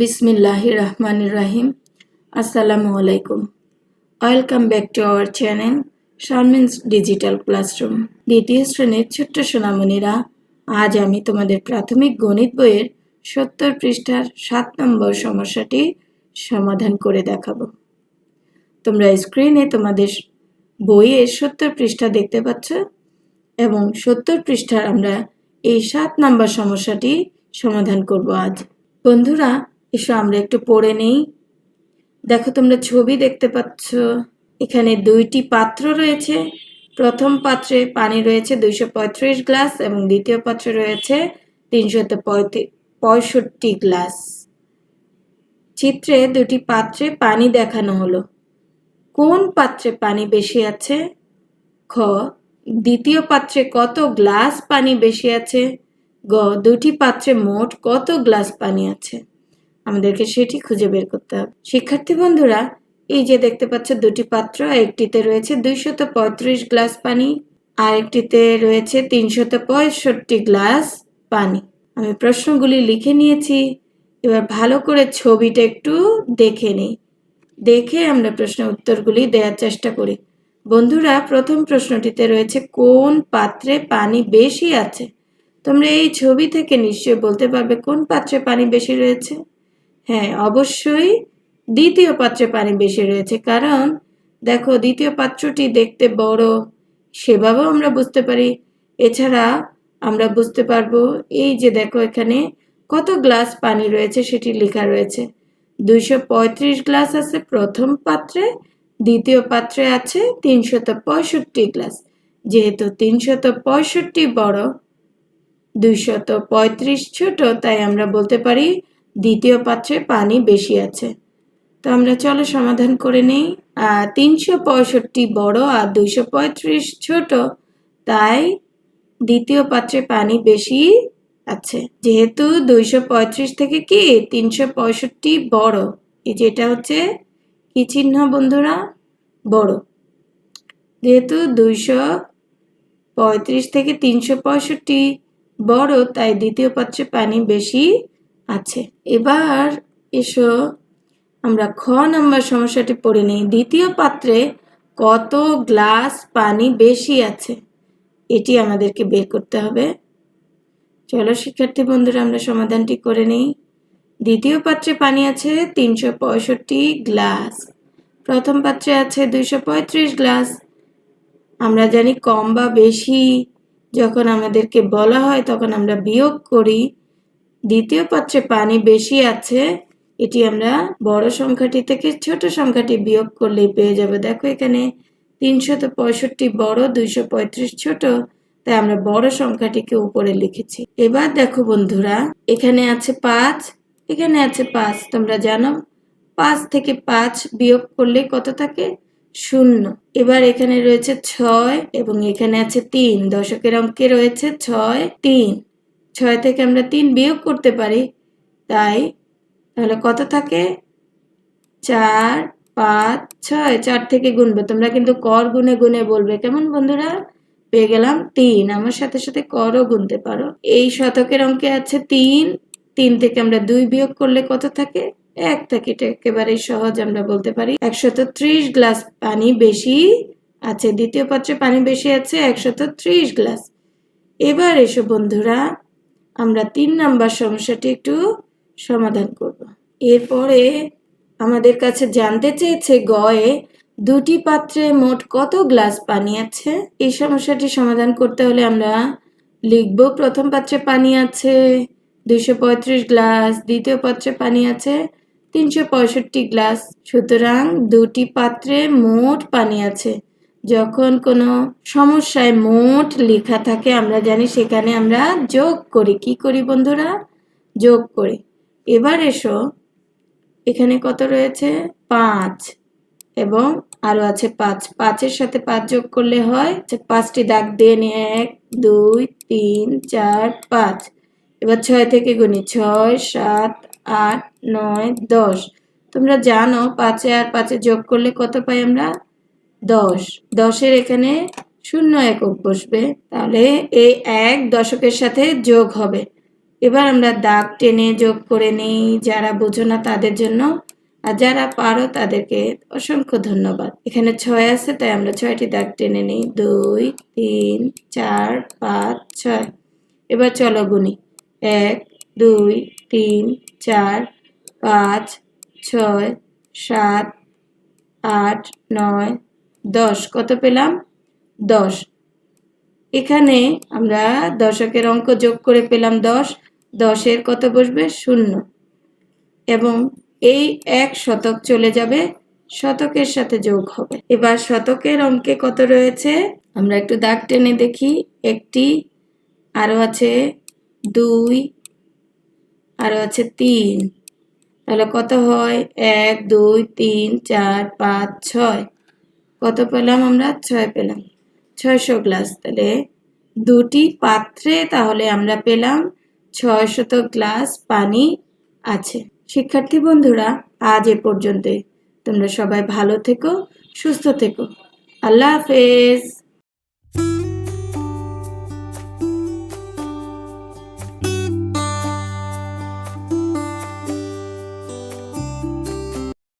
বিসমিল্লাহ রহমান রাহিম আসসালামু আলাইকুম welcome back to our channel Sharmin's digital classroom দ্বিতীয় শ্রেণির ছোট্ট সোনামণিরা, আজ আমি তোমাদের প্রাথমিক গণিত বইয়ের সত্তর পৃষ্ঠার সাত নম্বর সমস্যাটি সমাধান করে দেখাবো। তোমরা স্ক্রিনে তোমাদের বইয়ের সত্তর পৃষ্ঠা দেখতে পাচ্ছ এবং সত্তর পৃষ্ঠার আমরা এই সাত নম্বর সমস্যাটি সমাধান করব আজ। বন্ধুরা এসো, আমরা একটু পড়ে নেই। দেখো তোমরা ছবি দেখতে পাচ্ছ। এখানে দুইটি পাত্র রয়েছে। প্রথম পাত্রে পানি রয়েছে দুইশো পঁয়ত্রিশ গ্লাস এবং দ্বিতীয় পাত্রে রয়েছে তিনশত পঁয়ষট্টি গ্লাস। চিত্রে দুটি পাত্রে পানি দেখানো হলো। কোন পাত্রে পানি বেশি আছে? খ, দ্বিতীয় পাত্রে কত গ্লাস পানি বেশি আছে? গ, দুটি পাত্রে মোট কত গ্লাস পানি আছে? আমাদেরকে সেটি খুঁজে বের করতে হবে। শিক্ষার্থী বন্ধুরা, এই যে দেখতে পাচ্ছ দুটি পাত্র, একটিতে রয়েছে দুইশত পঁয়ত্রিশ গ্লাস পানি আর একটিতে রয়েছে তিনশত পঁয়ষট্টি গ্লাস পানি। আমি প্রশ্নগুলি লিখে নিয়েছি, এবার ভালো করে ছবিটা একটু দেখে নিই। দেখে আমরা প্রশ্ন উত্তরগুলি দেওয়ার চেষ্টা করি। বন্ধুরা, প্রথম প্রশ্নটিতে রয়েছে, কোন পাত্রে পানি বেশি আছে? তোমরা এই ছবি থেকে নিশ্চয় বলতে পারবে কোন পাত্রে পানি বেশি রয়েছে। হ্যাঁ অবশ্যই দ্বিতীয় পাত্রে পানি বেশি রয়েছে। কারণ দেখো, দ্বিতীয় পাত্রটি দেখতে বড়, সেভাবেও আমরা বুঝতে পারি। এছাড়া আমরা বুঝতে পারব, এই যে দেখো এখানে কত গ্লাস পানি রয়েছে, সেটি লেখা রয়েছে। দুইশো পঁয়ত্রিশ গ্লাস আছে প্রথম পাত্রে, দ্বিতীয় পাত্রে আছে তিনশত পঁয়ষট্টি গ্লাস। যেহেতু তিনশত পঁয়ষট্টি বড়, দুইশত পঁয়ত্রিশ ছোট, তাই আমরা বলতে পারি দ্বিতীয় পাত্রে পানি বেশি আছে। তো আমরা চলো সমাধান করে নিই। তিনশো পঁয়ষট্টি বড় আর দুইশো পঁয়ত্রিশ ছোট, তাই দ্বিতীয় পাত্রে পানি বেশি আছে। যেহেতু দুইশো পঁয়ত্রিশ থেকে কি তিনশো পঁয়ষট্টি বড়, এই যেটা হচ্ছে কি চিহ্ন বন্ধুরা? বড়। যেহেতু দুইশো পঁয়ত্রিশ থেকে তিনশো পঁয়ষট্টি বড়, তাই দ্বিতীয় পাত্রে পানি বেশি আছে। এবার এসো, আমরা খ নাম্বার সমস্যাটি পড়ে নিই। দ্বিতীয় পাত্রে কত গ্লাস পানি বেশি আছে? এটি আমাদেরকে বের করতে হবে। চলো শিক্ষার্থী বন্ধুরা, আমরা সমাধানটি করে নিই। দ্বিতীয় পাত্রে পানি আছে তিনশো পঁয়ষট্টি গ্লাস। প্রথম পাত্রে আছে দুইশো পঁয়ত্রিশ গ্লাস। আমরা জানি কম বা বেশি, যখন আমাদেরকে বলা হয় তখন আমরা বিয়োগ করি। দ্বিতীয় পাত্রে পানি বেশি আছে, এটি আমরা বড় সংখ্যাটি থেকে ছোট সংখ্যাটি বিয়োগ করলেই পেয়ে যাবে। দেখো এখানে তিনশত পঁয়ষট্টি বড় দুইশো পঁয়ত্রিশ ছোট, তাই আমরা বড় সংখ্যাটিকে উপরে লিখেছি। এবার দেখো বন্ধুরা, এখানে আছে পাঁচ, এখানে আছে পাঁচ, তোমরা জানো? পাঁচ থেকে পাঁচ বিয়োগ করলে কত থাকে? শূন্য। এবার এখানে রয়েছে ছয় এবং এখানে আছে তিন, দশকের অঙ্কে রয়েছে ছয়, তিন। ছয় থেকে আমরা তিন বিয়োগ করতে পারি, তাই তাহলে কত থাকে? চার, পাঁচ, ছয়, চার থেকে গুনবে তোমরা কিন্তু কর গুনে গুনে বলবে। কেমন বন্ধুরা? পেয়ে গেলাম তিন। আমার সাথে সাথে করও গুনতে পারো। এই শতকের অঙ্কে আছে তিন। তিন থেকে আমরা দুই বিয়োগ করলে কত থাকে? এক থাকে। এটা একেবারে সহজ আমরা বলতে পারি। একশত ত্রিশ গ্লাস পানি বেশি আছে। দ্বিতীয় পাত্রে পানি বেশি আছে। একশত ত্রিশ গ্লাস। এবার এসো বন্ধুরা। আমরা তিন নাম্বার সমস্যাটি একটু সমাধান করব। এরপরে আমাদের কাছে জানতে চেয়েছে গয়ে দুটি পাত্রে মোট কত গ্লাস পানি আছে? এই সমস্যাটি সমাধান করতে হলে আমরা লিখব, প্রথম পাত্রে পানি আছে দুইশো পঁয়ত্রিশ গ্লাস, দ্বিতীয় পাত্রে পানি আছে তিনশো পঁয়ষট্টি গ্লাস। সুতরাং দুটি পাত্রে মোট পানি আছে যখন কোনো সমস্যায় মোট লেখা থাকে, আমরা জানি সেখানে আমরা যোগ করি। কি করি বন্ধুরা? যোগ করি। এবার এসো, এখানে কত রয়েছে? পাঁচ। এবং আরও আছে পাঁচ। পাঁচের সাথে পাঁচ যোগ করলে হয় পাঁচটি দাগ দিয়ে নিয়ে এক, দুই, তিন, চার, পাঁচ। এবার ছয় থেকে গুনি ছয়, সাত, আট, নয়, দশ। তোমরা জানো পাঁচে আর পাঁচে যোগ করলে কত পাই আমরা? দশ। দশের এখানে শূন্য একক বসবে। তাহলে এই এক দশকের সাথে যোগ হবে। এবার আমরা দাগ টেনে যোগ করে নিই। যারা বোঝো না তাদের জন্য আর যারা পারো তাদেরকে অসংখ্য ধন্যবাদ। এখানে ছয় আছে, তাই আমরা ছয়টি দাগ টেনে নিই। দুই, তিন, চার, পাঁচ, ছয়। এবার চলো গুনি। এক, দুই, তিন, চার, পাঁচ, ছয়, সাত, আট, নয় দশ। কত পেলাম? দশ। এখানে আমরা দশকের অঙ্ক যোগ করে পেলাম দশ। দশের কত বসবে? শূন্য। এবং এই এক শতক চলে যাবে, শতকের সাথে যোগ হবে। এবার শতকের অঙ্কে কত রয়েছে? আমরা একটু দাগ টেনে দেখি। একটি আরও আছে দুই আরও আছে তিন। তাহলে কত হয়? এক, দুই, তিন, চার, পাঁচ, ছয়। কত পেলাম আমরা? ছয় পেলাম। ছয়শো গ্লাস। তাহলে দুটি পাত্রে তাহলে আমরা পেলাম ছয় শত গ্লাস পানি আছে। শিক্ষার্থী বন্ধুরা, আজ এ পর্যন্তই। তোমরা সবাই ভালো থেকো, সুস্থ থেকো। আল্লাহ হাফেজ।